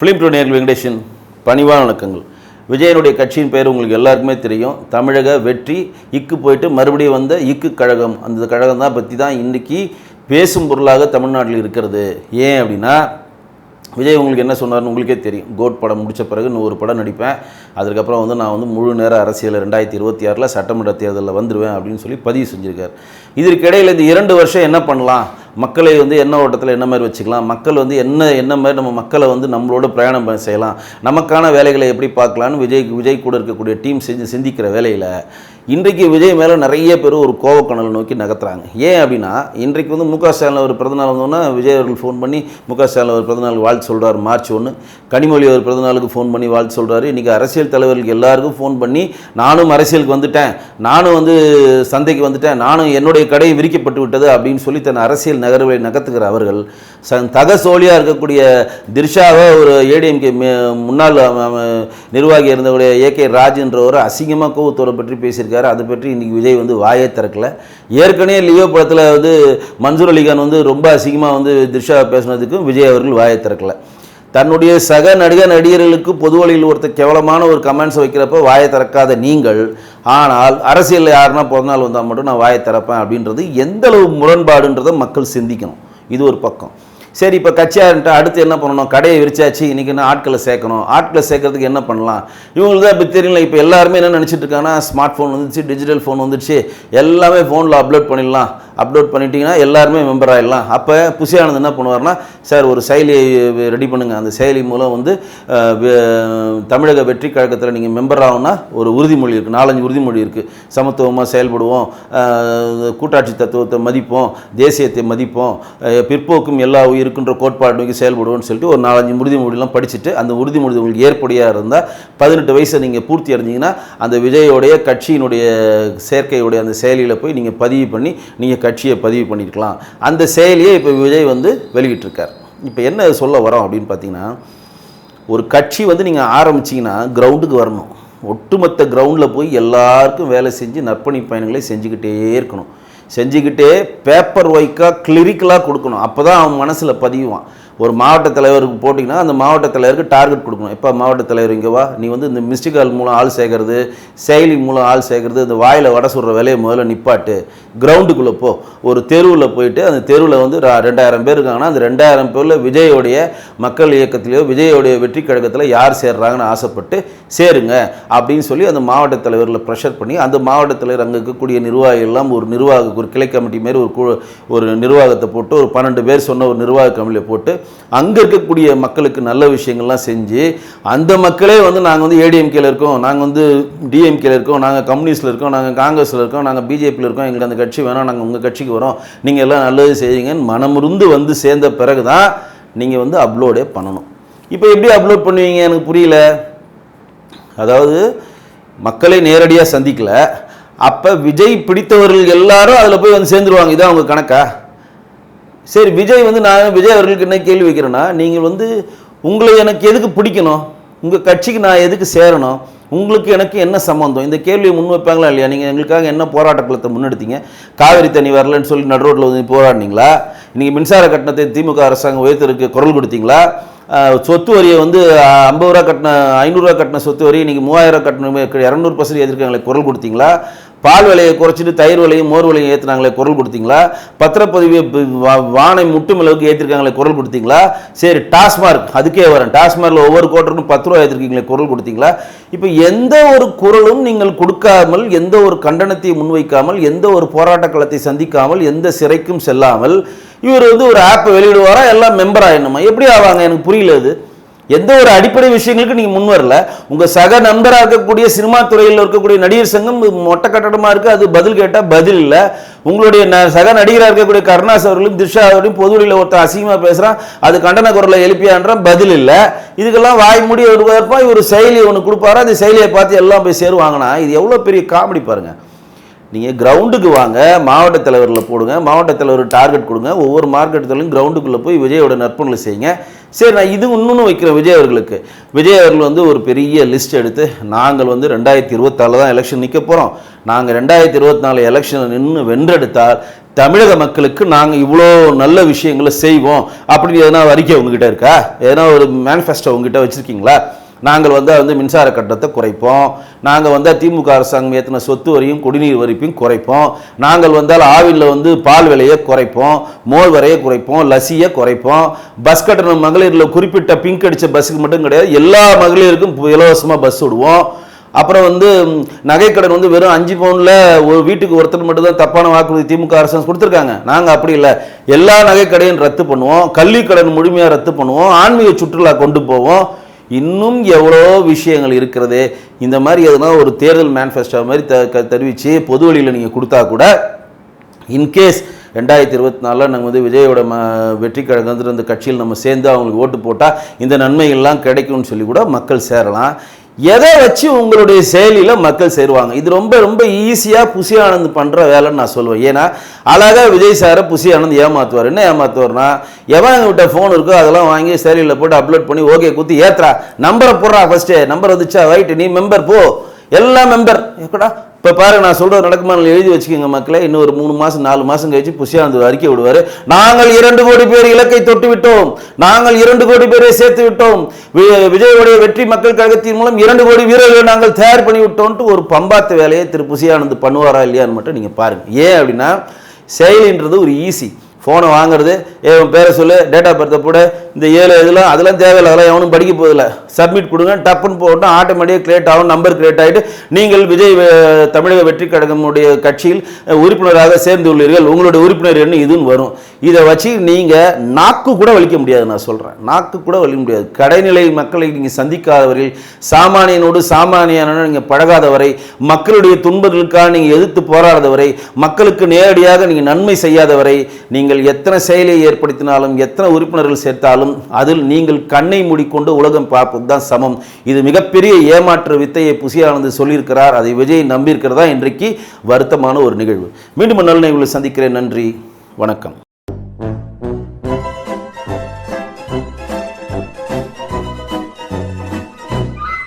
Film டூனியர் Venkatesan பணிவான வணக்கங்கள் விஜயனுடைய கட்சியின் பெயர் உங்களுக்கு எல்லாருக்குமே தெரியும். தமிழக வெற்றி இக்கு போயிட்டு மறுபடியும் வந்த இக்கு கழகம். அந்த கழகம் தான் பற்றி தான் இன்றைக்கி பேசும் பொருளாக தமிழ்நாட்டில் இருக்கிறது. ஏன் அப்படின்னா விஜய் உங்களுக்கு என்ன சொன்னார்னு உங்களுக்கே தெரியும். கோட் படம் முடித்த பிறகு நூறு ஒரு படம் நடிப்பேன். அதுக்கப்புறம் வந்து நான் வந்து முழு நேர அரசியல் ரெண்டாயிரத்தி இருபத்தி ஆறில் சட்டமன்ற தேர்தலில் வந்துடுவேன் அப்படின்னு சொல்லி பதிவு செஞ்சுருக்கார். இதற்கிடையில் இந்த இரண்டு வருஷம் என்ன பண்ணலாம்? மக்களை வந்து என்ன ஓட்டத்தில் என்ன மாதிரி வச்சுக்கலாம்? மக்கள் வந்து என்ன என்ன மாதிரி நம்ம மக்களை வந்து நம்மளோட பிரயாணம் செய்யலாம். நமக்கான வேலைகளை எப்படி பார்க்கலான்னு விஜய் விஜய் கூட இருக்கக்கூடிய டீம் செஞ்சு சிந்திக்கிற வேலையில் இன்றைக்கு விஜய் மேலே நிறைய பேர் ஒரு கோவக்கணல் நோக்கி நகர்த்துறாங்க. ஏன் அப்படின்னா இன்றைக்கு வந்து முக ஸ்டாலின் ஒரு பிறந்தநாள் வந்தோன்னா விஜய் அவர்கள் ஃபோன் பண்ணி முக ஸ்டாலின் ஒரு பிறந்தநாள் வாழ்த்து சொல்கிறார் மார்ச் ஒன்று கனிமொழி அவர் பிறந்தநாளுக்கு ஃபோன் பண்ணி வாழ்த்து சொல்கிறாரு இன்றைக்கி அரசியல் தலைவர்களுக்கு எல்லாருக்கும் ஃபோன் பண்ணி நானும் அரசியலுக்கு வந்துட்டேன். நானும் வந்து சந்தைக்கு வந்துட்டேன். நானும் என்னுடைய கடை விரிக்கப்பட்டு விட்டது அப்படின்னு சொல்லி தன் அரசியல் நகர்வை நகர்த்துகிற அவர்கள் ச தக சோழியாக இருக்கக்கூடிய திர்ஷாவை ஒரு ஏடிஎம்கே முன்னாள் நிர்வாகி இருந்தவருடைய ஏ கே ராஜ்ன்றவர் அசிங்கமாக கோவத்தோரை பற்றி பேசியிருக்காரு. அதை பற்றி இன்றைக்கி விஜய் வந்து வாயே திறக்கல. ஏற்கனவே லியோ படத்தில் வந்து மன்சூர் அலிகான் வந்து ரொம்ப அசிங்கமாக வந்து திர்ஷாவை பேசுனதுக்கும் விஜய் அவர்கள் வாயை திறக்கல. தன்னுடைய சக நடிகர் நடிகர்களுக்கு பொது வழியில் ஒருத்தர் கேவலமான ஒரு கமெண்ட்ஸ் வைக்கிறப்ப வாயை திறக்காத நீங்கள் ஆனால் அரசியலில் யாருன்னா பிறந்தநாள் வந்தால் மட்டும் நான் வாயை திறப்பேன் அப்படின்றது எந்த அளவு முரண்பாடுன்றதை மக்கள் சிந்திக்கணும். இது ஒரு பக்கம். சரி இப்போ கட்சியார்ன்ட்டு அடுத்து என்ன பண்ணணும்? கடையை விரிச்சாச்சு இன்றைக்கி என்ன ஆட்களை சேர்க்கணும்? ஆட்களை சேர்க்கறதுக்கு என்ன பண்ணலாம்? இவங்களுக்கு தான் இப்போ தெரியல இப்போ எல்லாருமே என்ன நினச்சிட்டு இருக்காங்கன்னா ஸ்மார்ட் ஃபோன் வந்துச்சு டிஜிட்டல் ஃபோன் வந்துச்சு எல்லாமே ஃபோனில் அப்லோட் பண்ணிடலாம். அப்லோட் பண்ணிட்டீங்கன்னா எல்லாருமே மெம்பர் ஆகிடலாம் அப்போ புசியானது என்ன பண்ணுவார்னா சார் ஒரு செயலியை ரெடி பண்ணுங்கள் அந்த செயலி மூலம் வந்து தமிழக வெற்றி கழகத்தில் நீங்கள் மெம்பர் ஆகும்னா ஒரு உறுதிமொழி இருக்குது நாலஞ்சு உறுதிமொழி இருக்குது சமத்துவமாக செயல்படுவோம். கூட்டாட்சி தத்துவத்தை மதிப்போம். தேசியத்தை மதிப்போம். பிற்போக்கும் எல்லா உயிருக்குன்ற கோட்பாடு நோக்கி செயல்படுவோம்னு சொல்லிட்டு ஒரு நாலஞ்சு உறுதிமொழிலாம் படிச்சுட்டு அந்த உறுதிமொழி உங்களுக்கு ஏற்புடையாக இருந்தால் பதினெட்டு வயசை நீங்கள் பூர்த்தி அடைஞ்சிங்கன்னா அந்த விஜயோடைய கட்சியினுடைய சேர்க்கையுடைய அந்த செயலியில் போய் நீங்கள் பதிவு பண்ணி நீங்கள் கட்சியை பதிவு பண்ணியிருக்கலாம். அந்த செயலியை இப்போ விஜய் வந்து வெளியிட்டிருக்கார். இப்போ என்ன சொல்ல வரோம் அப்படின்னு பார்த்தீங்கன்னா ஒரு கட்சி வந்து நீங்கள் ஆரம்பிச்சீங்கன்னா கிரவுண்டுக்கு வரணும். ஒட்டுமொத்த கிரவுண்டில் போய் எல்லாருக்கும் வேலை செஞ்சு நற்பணி பயணங்களை செஞ்சுக்கிட்டே இருக்கணும். செஞ்சுக்கிட்டே பேப்பர் ஒய்க்காக கிளிரிக்கலாக கொடுக்கணும். அப்போ தான் அவன் மனசில் பதிவான். ஒரு மாவட்ட தலைவருக்கு போட்டிங்கன்னா அந்த மாவட்ட தலைவருக்கு டார்கெட் கொடுக்கணும். எப்போ மாவட்ட தலைவர் இங்கே வா. நீ வந்து இந்த மிஸ்டு கால் மூலம் ஆள் சேர்க்கறது செயலி மூலம் ஆள் சேர்க்கறது இந்த வாயில் வடை சுடுற வேலையை முதல்ல நிப்பாட்டு. கிரவுண்டுக்குள்ளே போ. ஒரு தெருவில் போயிட்டு அந்த தெருவில் வந்து ரெண்டாயிரம் பேர் இருக்காங்கன்னா அந்த ரெண்டாயிரம் பேரில் விஜயோடைய மக்கள் இயக்கத்திலேயோ விஜயோடைய வெற்றி கழகத்தில் யார் சேர்றாங்கன்னு ஆசைப்பட்டு சேருங்க அப்படின்னு சொல்லி அந்த மாவட்ட தலைவரில் ப்ரெஷர் பண்ணி அந்த மாவட்ட தலைவர் அங்கே இருக்கக்கூடிய நிர்வாகிகள்லாம் ஒரு நிர்வாக ஒரு கிளை கமிட்டி மாரி ஒரு குழு ஒரு நிர்வாகத்தை போட்டு ஒரு பன்னெண்டு பேர் சொன்ன ஒரு நிர்வாக கமிட்டியை போட்டு அங்கே இருக்கக்கூடிய மக்களுக்கு நல்ல விஷயங்கள்லாம் செஞ்சு அந்த மக்களே வந்து நாங்கள் வந்து ஏடிஎம்கேல இருக்கோம் நாங்கள் வந்து டிஎம்கேல இருக்கோம் நாங்கள் கம்யூனிஸ்டில் இருக்கோம் நாங்கள் காங்கிரஸில் இருக்கோம் நாங்கள் பிஜேபியில் இருக்கோம் எங்களுக்கு அந்த கட்சி வேணாம் நாங்கள் உங்கள் கட்சிக்கு வரோம். நீங்கள் எல்லாம் நல்லது செய்யுங்கன்னு மனமுருந்து வந்து சேர்ந்த பிறகு தான் நீங்கள் வந்து அப்லோடே பண்ணணும். இப்போ எப்படி அப்லோட் பண்ணுவீங்க? எனக்கு புரியல. அதாவது மக்களை நேரடியாக சந்திக்கல. அப்போ விஜய் பிடித்தவர்கள் எல்லாரும் அதில் போய் வந்து சேர்ந்துருவாங்க. இதான் அவங்க கணக்கா? சரி விஜய் வந்து நான் விஜய் அவர்களுக்கு என்ன கேள்வி வைக்கிறேன்னா நீங்கள் வந்து உங்களை எனக்கு எதுக்கு பிடிக்கணும்? உங்கள் கட்சிக்கு நான் எதுக்கு சேரணும்? உங்களுக்கு எனக்கு என்ன சம்மந்தம் இந்த கேள்வியை முன் வைப்பாங்களா இல்லையா? நீங்கள் எங்களுக்காக என்ன போராட்ட முன்னெடுத்தீங்க? காவிரி தண்ணி வரலன்னு சொல்லி நடு ரோட்டில் வந்து போராடினீங்களா? நீங்கள் மின்சார கட்டணத்தை திமுக அரசாங்கம் உயர்த்திற்கு குரல் கொடுத்தீங்களா? சொத்து வரியை வந்து ஐம்பது ரூபா கட்டின ஐநூறுரூவா கட்டின சொத்து வரி நீங்கள் மூவாயிரம் கட்டணுமே இரநூறு பர்சன்ட் எதிர்க்காங்களே குரல் கொடுத்தீங்களா? பால் விலையை குறைச்சிட்டு தயிர் விலையும் மோர் விலையும் ஏற்றுனாங்களே குரல் கொடுத்தீங்களா? பத்திரப்பதிவு வா- வானை முட்டும் அளவுக்கு ஏற்றிருக்காங்களே குரல் கொடுத்தீங்களா? சரி டாஸ்மார்க் அதுக்கே வரேன். டாஸ்மார்க்கில் ஒவ்வொரு கோட்டருக்கும் பத்து ரூபா ஏற்றிருக்கீங்களே குரல் கொடுத்தீங்களா? இப்போ எந்த ஒரு குரலும் நீங்கள் கொடுக்காமல் எந்த ஒரு கண்டனத்தை முன்வைக்காமல் எந்த ஒரு போராட்ட களத்தை சந்திக்காமல் எந்த சிறைக்கும் செல்லாமல் இவர் வந்து ஒரு ஆப்பை வெளியிடுவாரா? எல்லாம் மெம்பர் ஆயிடணுமா எப்படி ஆவாங்க? எனக்கு புரியல அது எந்த ஒரு அடிப்படை விஷயங்களுக்கு நீங்கள் முன் வரல. உங்கள் சக நண்பராக இருக்கக்கூடிய சினிமா துறையில் இருக்கக்கூடிய நடிகர் சங்கம் மொட்டை கட்டடமாக இருக்குது அது பதில் கேட்டால் பதில் இல்லை. உங்களுடைய ந சக நடிகராக இருக்கக்கூடிய கருணாஸ் அவர்களும் திஷா அவர்களையும் பொதுவெளியில் ஒருத்தர் அசிங்கமாக பேசுகிறான் அது கண்டன குரலை எழுப்பியான்றான். பதில் இல்லை. இதுக்கெல்லாம் வாய் மூடி வருவதப்பா இவர் செயலி ஒன்று கொடுப்பாரா? அந்த செயலியை பார்த்து எல்லாம் போய் சேருவாங்கன்னா இது எவ்வளோ பெரிய காமெடி பாருங்கள் நீங்கள் கிரவுண்டுக்கு வாங்க மாவட்ட தலைவரில் போடுங்க மாவட்ட தலைவர் டார்கெட் கொடுங்க ஒவ்வொரு மார்க்கெட்டுலையும் கிரவுண்டுக்குள்ளே போய் விஜயோட நற்பணிகளை செய்யுங்க. சரி நான் இது இன்னொன்று வைக்கிறேன் விஜய் அவர்களுக்கு. விஜய் அவர்கள் வந்து ஒரு பெரிய லிஸ்ட் எடுத்து நாங்கள் வந்து ரெண்டாயிரத்தி இருபத்தாலில் தான் எலெக்ஷன் நிற்க போகிறோம் நாங்கள் ரெண்டாயிரத்தி இருபத்தி நாலு எலெக்ஷனில் நின்று வென்றெடுத்தால் தமிழக மக்களுக்கு நாங்கள் இவ்வளோ நல்ல விஷயங்களை செய்வோம். அப்படின்னு எதனா அறிக்கை உங்ககிட்ட இருக்கா? எதனா ஒரு மேனிஃபெஸ்டோ உங்ககிட்ட வச்சுருக்கீங்களா? நாங்கள் வந்து வந்து மின்சார கட்டணத்தை குறைப்போம். நாங்கள் வந்து திமுக அரசாங்கம் ஏற்றின சொத்து வரியும் குடிநீர் வரிப்பையும் குறைப்போம். நாங்கள் வந்தால் ஆவிலில் வந்து பால் விலையை குறைப்போம். மோர் வரையை குறைப்போம். லசியை குறைப்போம். பஸ் கட்டணம் மகளிரில் குறிப்பிட்ட பிங்க் அடித்த பஸ்ஸுக்கு மட்டும் கிடையாது. எல்லா மகளிருக்கும் இலவசமாக பஸ் விடுவோம். அப்புறம் வந்து நகைக்கடன் வந்து வெறும் அஞ்சு பவுனில் ஒரு வீட்டுக்கு ஒருத்தர் மட்டும்தான் தப்பான வாக்குறுதி திமுக அரசு கொடுத்துருக்காங்க. நாங்கள் அப்படி இல்லை. எல்லா நகைக்கடையும் ரத்து பண்ணுவோம். கல்விக்கடன் முழுமையாக ரத்து பண்ணுவோம். ஆன்மீக சுற்றுலா கொண்டு போவோம். இன்னும் எவ்வளோ விஷயங்கள் இருக்கிறது? இந்த மாதிரி எதுனா ஒரு தேர்தல் மேனிஃபெஸ்டோ மாதிரி த க தெரிவித்து பொது வழியில் நீங்கள் கொடுத்தா கூட இன்கேஸ் ரெண்டாயிரத்தி இருபத்தி நாலில் நாங்கள் வந்து விஜயோட ம வெற்றி கழகங்கிற அந்த கட்சியில் நம்ம சேர்ந்து அவங்களுக்கு ஓட்டு போட்டால் இந்த நன்மைகள்லாம் கிடைக்கும்னு சொல்லி கூட மக்கள் சேரலாம். எதை வச்சு உங்களுடைய செயலியில் மக்கள் சேருவாங்க? இது ரொம்ப ரொம்ப ஈஸியாக புசி ஆனந்த் பண்ணுற வேலைன்னு நான் சொல்லுவேன். ஏன்னா அழகாக விஜய் சாரை புசி ஆனந்த் ஏமாற்றுவார் என்ன ஏமாற்றுவார்னா எவன் எங்கிட்ட ஃபோன் இருக்கோ அதெல்லாம் வாங்கி செயலியில் போட்டு அப்லோட் பண்ணி ஓகே குத்தி ஏத்துறா. நம்பரை போடுறா ஃபஸ்ட்டு நம்பர் வந்துச்சா ரைட்டு நீ மெம்பர் போ. எல்லா மெம்பர் எப்படா இப்போ பாருங்க நான் சொல்கிறது நடக்குமான்னு எழுதி வச்சுக்கோங்க மக்களே. இன்னும் ஒரு மூணு மாதம் நாலு மாதம் கழிச்சு புஷியானந்த் அறிக்கை விடுவார். நாங்கள் இரண்டு கோடி பேர் இலக்கை தொட்டு விட்டோம் நாங்கள் இரண்டு கோடி பேரை சேர்த்து விட்டோம். வி- விஜயோடைய வெற்றி மக்கள் கழகத்தின் மூலம் இரண்டு கோடி வீரர்களை நாங்கள் தயார் பண்ணி விட்டோம்ட்டு ஒரு பம்பாத்து வேலையை திரு புஷியானந்த் பண்ணுவாரா இல்லையான்னு மட்டும் நீங்கள் பாருங்கள் ஏன் அப்படின்னா செயலின்றது ஒரு ஈஸி ஃபோனை வாங்குறது. ஏ உன் பேரை சொல்லு டேட் ஆஃப் பர்த்தை போட. இந்த ஏழு இதெல்லாம் அதெல்லாம் தேவையில்லை. அதெல்லாம் எவனும் படிக்க போதில்ல சப்மிட் கொடுங்க. டப்புன்னு போட்டோம் ஆட்டோமேட்டிக்காக கிரியேட் ஆகும். நம்பர் கிரியேட் ஆகிட்டு நீங்கள் விஜய் தமிழக வெற்றி கழகமுடைய கட்சியில் உறுப்பினராக சேர்ந்து உள்ளீர்கள். உங்களுடைய உறுப்பினர் என்ன? இதுன்னு வரும். இதை வச்சு நீங்கள் நாக்கு கூட வலிக்க முடியாது நான் சொல்கிறேன் நாக்கு கூட வலிக்க முடியாது. கடைநிலை மக்களை நீங்கள் சந்திக்காதவர்கள் சாமானியனோடு சாமானியனோடு நீங்கள் பழகாதவரை மக்களுடைய துன்பங்களுக்காக நீங்கள் எதிர்த்து போராடாதவரை மக்களுக்கு நேரடியாக நீங்கள் நன்மை செய்யாதவரை நீங்கள் எத்தனை செயலை ஏற்படுத்தினாலும் எத்தனை உறுப்பினர்கள் சேர்த்தாலும் அதில் நீங்கள் கண்ணை மூடிக்கொண்டு உலகம் பார்ப்பது தான் சமம். இது மிகப்பெரிய ஏமாற்று வித்தையை புசியானந்து சொல்லியிருக்கிறார். அதை விஜய் நம்பியிருக்கிறதா? இன்றைக்கு வருத்தமான ஒரு நிகழ்வு. மீண்டும் நல்ல நிகழ்வு சந்திக்கிறேன். நன்றி. வணக்கம்.